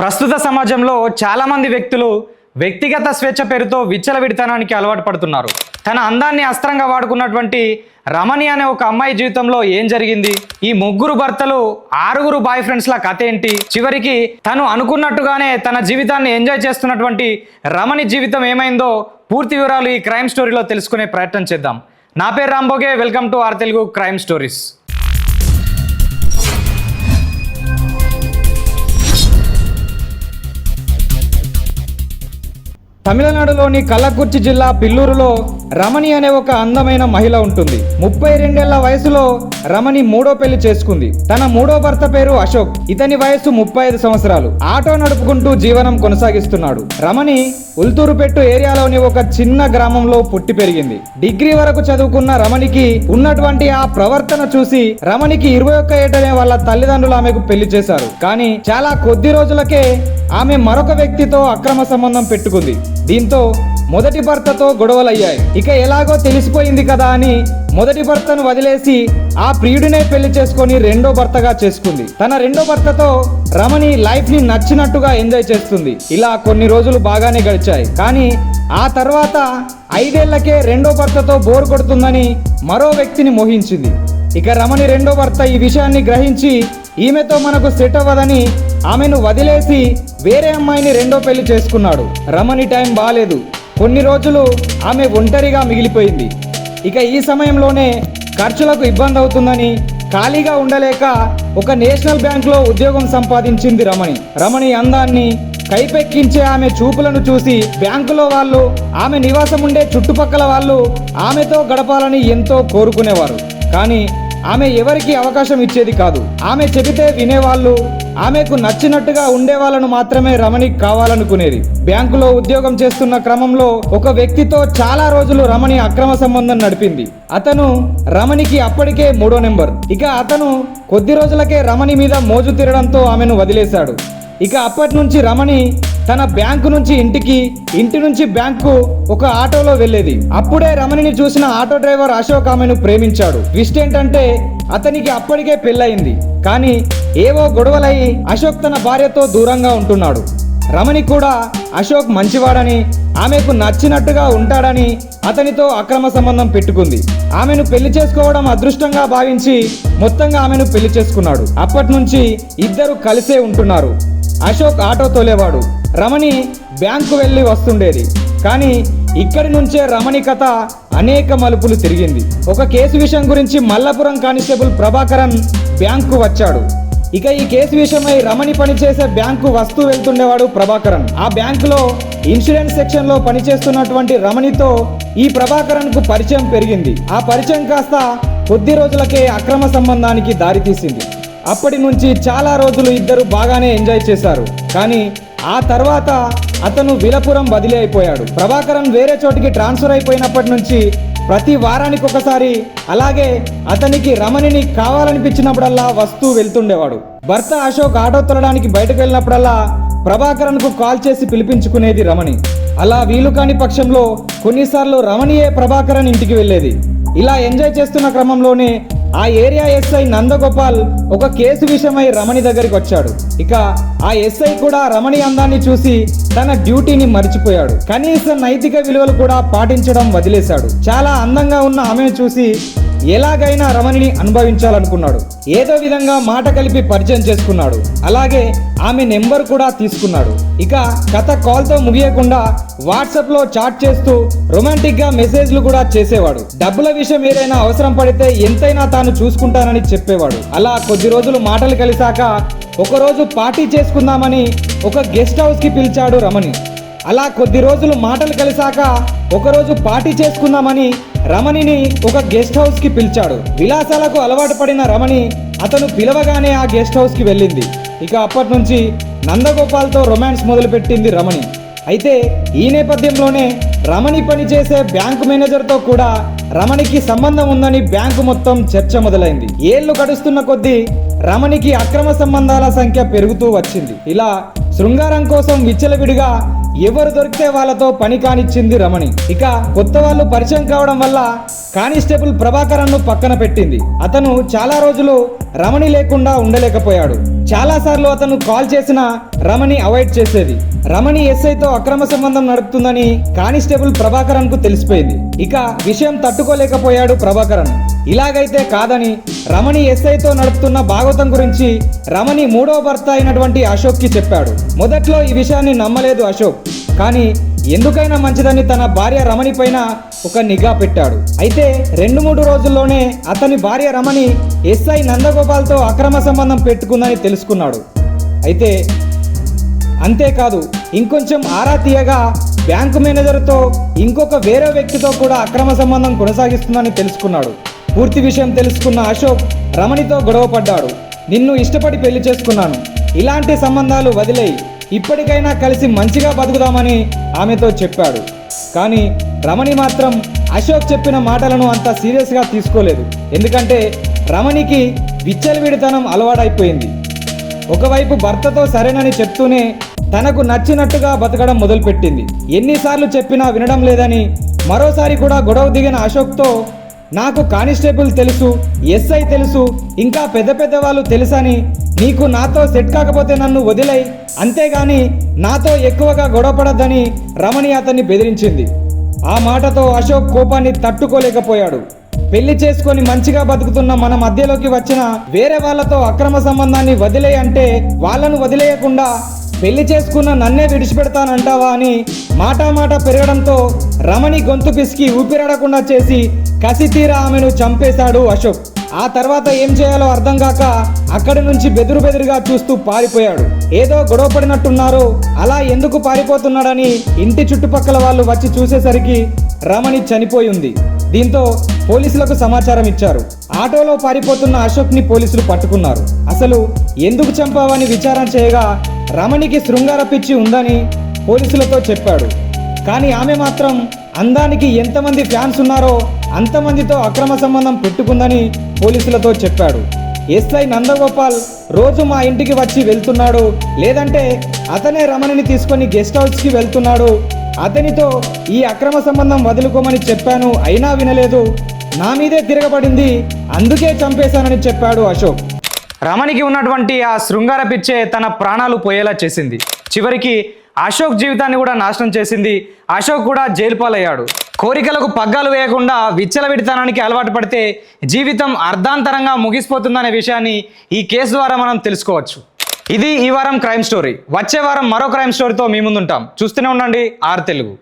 ప్రస్తుత సమాజంలో చాలామంది వ్యక్తులు వ్యక్తిగత స్వేచ్ఛ పేరుతో విచ్చలవిడితనానికి అలవాటు పడుతున్నారు. తన అందాన్ని అస్త్రంగా వాడుకున్నటువంటి రమణి అనే ఒక అమ్మాయి జీవితంలో ఏం జరిగింది? ఈ ముగ్గురు భర్తలు ఆరుగురు బాయ్ ఫ్రెండ్స్ల కథ ఏంటి? చివరికి తను అనుకున్నట్టుగానే తన జీవితాన్ని ఎంజాయ్ చేస్తున్నటువంటి రమణి జీవితం ఏమైందో పూర్తి వివరాలు ఈ క్రైమ్ స్టోరీలో తెలుసుకునే ప్రయత్నం చేద్దాం. నా పేరు రాంబోగే welcome to our Telugu crime stories. తమిళనాడులోని కల్లకుర్చి జిల్లా పిల్లూరులో రమణి అనే ఒక అందమైన మహిళ ఉంటుంది. ముప్పై రెండేళ్ళ వయసులో రమణి మూడో పెళ్ళి చేసుకుంది. తన మూడో భర్త పేరు అశోక్. ఇతని వయసు ముప్పై ఐదు సంవత్సరాలు. ఆటో నడుపుకుంటూ జీవనం కొనసాగిస్తున్నాడు. రమణి ఉల్తూరుపెట్టు ఏరియాలోని ఒక చిన్న గ్రామంలో పుట్టి పెరిగింది. డిగ్రీ వరకు చదువుకున్న రమణికి ఉన్నటువంటి ఆ ప్రవర్తన చూసి రమణికి ఇరవై ఒక్క ఏటనే వాళ్ళ తల్లిదండ్రులు ఆమెకు పెళ్ళి చేశారు. కానీ చాలా కొద్ది రోజులకే ఆమె మరొక వ్యక్తితో అక్రమ సంబంధం పెట్టుకుంది. దీంతో మొదటి భర్తతో గొడవలయ్యాయి. ఇక ఎలాగో తెలిసిపోయింది కదా అని మొదటి భర్తను వదిలేసి ఆ ప్రియుడినే పెళ్ళి చేసుకొని రెండో భర్తగా చేసుకుంది. తన రెండో భర్తతో రమణి లైఫ్ని నచ్చినట్టుగా ఎంజాయ్ చేస్తుంది. ఇలా కొన్ని రోజులు బాగానే గడిచాయి. కానీ ఆ తర్వాత ఐదేళ్ళకే రెండో భర్తతో బోర్ కొడుతుందని మరో వ్యక్తిని మోహించింది. ఇక రమణి రెండో భర్త ఈ విషయాన్ని గ్రహించి ఈమెతో మనకు సెట్ అవ్వదని ఆమెను వదిలేసి వేరే అమ్మాయిని రెండో పెళ్ళి చేసుకున్నాడు. రమణి టైం బాలేదు. కొన్ని రోజులు ఆమె ఒంటరిగా మిగిలిపోయింది. ఇక ఈ సమయంలోనే ఖర్చులకు ఇబ్బంది అవుతుందని ఖాళీగా ఉండలేక ఒక నేషనల్ బ్యాంక్లో ఉద్యోగం సంపాదించింది రమణి. రమణి అందాన్ని కైపెక్కించే ఆమె చూపులను చూసి బ్యాంకులో వాళ్ళు ఆమె నివాసం ఉండే చుట్టుపక్కల వాళ్ళు ఆమెతో గడపాలని ఎంతో కోరుకునేవారు. కానీ ఆమె ఎవరికి అవకాశం ఇచ్చేది కాదు. ఆమె చెబితే వినేవాళ్ళు ఆమెకు నచ్చినట్టుగా ఉండే వాళ్ళను మాత్రమే రమణి కావాలనుకునేది. బ్యాంకులో ఉద్యోగం చేస్తున్న క్రమంలో ఒక వ్యక్తితో చాలా రోజులు రమణి అక్రమ సంబంధం నడిపింది. అతను రమణికి అప్పటికే మూడో నెంబర్. ఇక అతను కొద్ది రోజులకే రమణి మీద మోజు తీరడంతో ఆమెను వదిలేశాడు. ఇక అప్పటి నుంచి రమణి తన బ్యాంకు నుంచి ఇంటికి ఇంటి నుంచి బ్యాంకు ఒక ఆటోలో వెళ్ళేది. అప్పుడే రమణిని చూసిన ఆటో డ్రైవర్ అశోక్ ఆమెను ప్రేమించాడు. ట్విస్ట్ ఏంటంటే అతనికి అప్పటికే పెళ్ళయింది. కానీ ఏవో గొడవలయ్యి అశోక్ తన భార్యతో దూరంగా ఉంటున్నాడు. రమణి కూడా అశోక్ మంచివాడని ఆమెకు నచ్చినట్టుగా ఉంటాడని అతనితో అక్రమ సంబంధం పెట్టుకుంది. ఆమెను పెళ్ళి చేసుకోవడం అదృష్టంగా భావించి మొత్తంగా ఆమెను పెళ్ళి చేసుకున్నాడు. అప్పటి నుంచి ఇద్దరు కలిసే ఉంటున్నారు. అశోక్ ఆటో తోలేవాడు. రమణి బ్యాంకు వెళ్ళి వస్తుండేది. కానీ ఇక్కడి నుంచే రమణి కథ అనేక మలుపులు తిరిగింది. ఒక కేసు విషయం గురించి మల్లపురం కానిస్టేబుల్ ప్రభాకరన్ బ్యాంకు వచ్చాడు. ఇక ఈ కేసు విషయమై రమణి పనిచేసే బ్యాంకు వస్తూ వెళ్తుండేవాడు ప్రభాకరన్. ఆ బ్యాంకులో ఇన్సూరెన్స్ సెక్షన్లో పనిచేస్తున్నటువంటి రమణితో ఈ ప్రభాకరన్కు పరిచయం పెరిగింది. ఆ పరిచయం కాస్త కొద్ది రోజులకే అక్రమ సంబంధానికి దారితీసింది. అప్పటి నుంచి చాలా రోజులు ఇద్దరు బాగానే ఎంజాయ్ చేశారు. కానీ ఆ తర్వాత అతను విలపురం బదిలీ అయిపోయాడు. ప్రభాకరన్ వేరే చోటికి ట్రాన్స్ఫర్ అయిపోయినప్పటి నుంచి ప్రతి వారానికి ఒకసారి అలాగే అతనికి రమణిని కావాలనిపించినప్పుడల్లా వస్తూ వెళ్తుండేవాడు. భర్త అశోక్ ఆటో తొలడానికి బయటకు వెళ్ళినప్పుడల్లా ప్రభాకరన్కు కాల్ చేసి పిలిపించుకునేది రమణి. అలా వీలు కాని పక్షంలో కొన్నిసార్లు రమణియే ప్రభాకరన్ ఇంటికి వెళ్ళేది. ఇలా ఎంజాయ్ చేస్తున్న క్రమంలోనే ఆ ఏరియా ఎస్ఐ నందగోపాల్ ఒక కేసు విషయమై రమణి దగ్గరికి వచ్చాడు. ఇక ఆ ఎస్ఐ కూడా రమణి అందాన్ని చూసి తన డ్యూటీని మర్చిపోయాడు. కనీస నైతిక విలువలు కూడా పాటించడం వదిలేశాడు. చాలా అందంగా ఉన్న ఆమెను చూసి ఎలాగైనా రమణిని అనుభవించాలనుకున్నాడు. ఏదో విధంగా మాట కలిపి పరిచయం చేసుకున్నాడు. అలాగే ఆమె నెంబర్ కూడా తీసుకున్నాడు. ఇక కథ కాల్తో ముగియకుండా వాట్సాప్లో చాట్ చేస్తూ రొమాంటిక్గా మెసేజ్లు కూడా చేసేవాడు. డబ్బుల విషయం ఏదైనా అవసరం పడితే ఎంతైనా తాను చూసుకుంటానని చెప్పేవాడు. అలా కొద్ది రోజులు మాటలు కలిశాక ఒకరోజు పార్టీ చేసుకుందామని ఒక గెస్ట్ హౌస్కి పిలిచాడు రమణి. అలా కొద్ది రోజులు మాటలు కలిశాక ఒకరోజు పార్టీ చేసుకుందామని రమణిని ఒక గెస్ట్ హౌస్కి పిలిచాడు. విలాసాలకు అలవాటు పడిన రమణి అతను పిలవగానే ఆ గెస్ట్ హౌస్కి వెళ్ళింది. ఇక అప్పటి నుంచి నందగోపాల్తో రొమాన్స్ మొదలుపెట్టింది రమణి. అయితే ఈ నేపథ్యంలోనే రమణి పనిచేసే బ్యాంకు మేనేజర్తో కూడా రమణికి సంబంధం ఉందని బ్యాంకు మొత్తం చర్చ మొదలైంది. ఏళ్ళు గడుస్తున్న కొద్దీ రమణికి అక్రమ సంబంధాల సంఖ్య పెరుగుతూ వచ్చింది. ఇలా శృంగారం కోసం విచ్చలవిడిగా ఎవరు దొరికితే వాళ్ళతో పని కానిచ్చింది రమణి. ఇక కొత్త వాళ్ళు పరిచయం కావడం వల్ల కానిస్టేబుల్ ప్రభాకరన్ను పక్కన పెట్టింది. అతను చాలా రోజులు రమణి లేకుండా ఉండలేకపోయాడు. చాలా సార్లు అతను కాల్ చేసినా రమణి అవాయిడ్ చేసేది. రమణి ఎస్ఐతో అక్రమ సంబంధం నడుపుతుందని కానిస్టేబుల్ ప్రభాకరన్కు తెలిసిపోయింది. ఇక విషయం తట్టుకోలేకపోయాడు ప్రభాకరన్ ఇలాగైతే కాదని రమణి ఎస్ఐతో నడుపుతున్న భాగవతం గురించి రమణి మూడో భర్త అయినటువంటి అశోక్కి చెప్పాడు. మొదట్లో ఈ విషయాన్ని నమ్మలేదు అశోక్. కానీ ఎందుకైనా మంచిదని తన భార్య రమణి పైన ఒక నిఘా పెట్టాడు. అయితే రెండు మూడు రోజుల్లోనే అతని భార్య రమణి ఎస్ఐ నందగోపాల్తో అక్రమ సంబంధం పెట్టుకుందని తెలుసుకున్నాడు. అయితే అంతేకాదు ఇంకొంచెం ఆరా తీయగా బ్యాంకు మేనేజర్తో ఇంకొక వేరే వ్యక్తితో కూడా అక్రమ సంబంధం కొనసాగిస్తుందని తెలుసుకున్నాడు. పూర్తి విషయం తెలుసుకున్న అశోక్ రమణితో గొడవపడ్డాడు నిన్ను ఇష్టపడి పెళ్ళి చేసుకున్నాను. ఇలాంటి సంబంధాలు వదిలేయి. ఇప్పటికైనా కలిసి మంచిగా బతుకుదామని ఆమెతో చెప్పాడు. కానీ రమణి మాత్రం అశోక్ చెప్పిన మాటలను అంత సీరియస్గా తీసుకోలేదు. ఎందుకంటే రమణికి విచ్చలవిడితనం అలవాడైపోయింది ఒకవైపు భర్తతో సరేనని చెప్తూనే తనకు నచ్చినట్టుగా బతకడం మొదలుపెట్టింది. ఎన్నిసార్లు చెప్పినా వినడం లేదని మరోసారి కూడా గొడవ దిగిన అశోక్తో నాకు కానిస్టేబుల్ తెలుసు ఎస్ఐ తెలుసు ఇంకా పెద్ద పెద్ద వాళ్ళు తెలుసని నీకు నాతో సెట్ కాకపోతే నన్ను వదిలై అంతేగాని నాతో ఎక్కువగా గొడవపడద్దని రమణి అతన్ని బెదిరించింది. ఆ మాటతో అశోక్ కోపాన్ని తట్టుకోలేకపోయాడు. పెళ్ళి చేసుకొని మంచిగా బతుకుతున్న మన మధ్యలోకి వచ్చిన వేరే వాళ్ళతో అక్రమ సంబంధాన్ని వదిలే అంటే వాళ్ళను వదిలేయకుండా పెళ్ళి చేసుకున్న నన్నే విడిచిపెడతానంటావా అని మాటామాట పెరగడంతో రమణి గొంతు పిసికి ఊపిరాడకుండా చేసి కసితీరా ఆమెను చంపేశాడు అశోక్. ఆ తర్వాత ఏం చేయాలో అర్థం కాక అక్కడి నుంచి బెదురు బెదురుగా చూస్తూ పారిపోయాడు. ఏదో గొడవపడినట్టున్నారు అలా ఎందుకు పారిపోతున్నాడని ఇంటి చుట్టుపక్కల వాళ్ళు వచ్చి చూసేసరికి రమణి చనిపోయి ఉంది. దీంతో పోలీసులకు సమాచారం ఇచ్చారు. ఆటోలో పారిపోతున్న అశోక్ని పోలీసులు పట్టుకున్నారు. అసలు ఎందుకు చంపావని విచారణ చేయగా రమణికి శృంగార పిచ్చి ఉందని పోలీసులతో చెప్పాడు. కానీ ఆమె మాత్రం అందానికి ఎంతమంది ఫ్యాన్స్ ఉన్నారో అంతమందితో అక్రమ సంబంధం పెట్టుకుందని పోలీసులతో చెప్పాడు. ఎస్ఐ నందగోపాల్ రోజు మా ఇంటికి వచ్చి వెళ్తున్నాడు. లేదంటే అతనే రమణిని తీసుకొని గెస్ట్ హౌస్కి వెళ్తున్నాడు. అతనితో ఈ అక్రమ సంబంధం వదులుకోమని చెప్పాను అయినా వినలేదు. నా మీదే తిరగబడింది అందుకే చంపేశానని చెప్పాడు అశోక్. రమణికి ఉన్నటువంటి ఆ శృంగార పిచ్చే తన ప్రాణాలు పోయేలా చేసింది. చివరికి అశోక్ జీవితాన్ని కూడా నాశనం చేసింది. అశోక్ కూడా జైలు పాలయ్యాడు. కోరికలకు పగ్గాలు వేయకుండా విచ్చలవిడితనానికి అలవాటు పడితే జీవితం అర్ధాంతరంగా ముగిసిపోతుందనే విషయాన్ని ఈ కేసు ద్వారా మనం తెలుసుకోవచ్చు. ఇది ఈ వారం క్రైమ్ స్టోరీ. వచ్చే వారం మరో క్రైమ్ స్టోరీతో మీ ముందుంటాం. చూస్తూనే ఉండండి ఆర్ తెలుగు.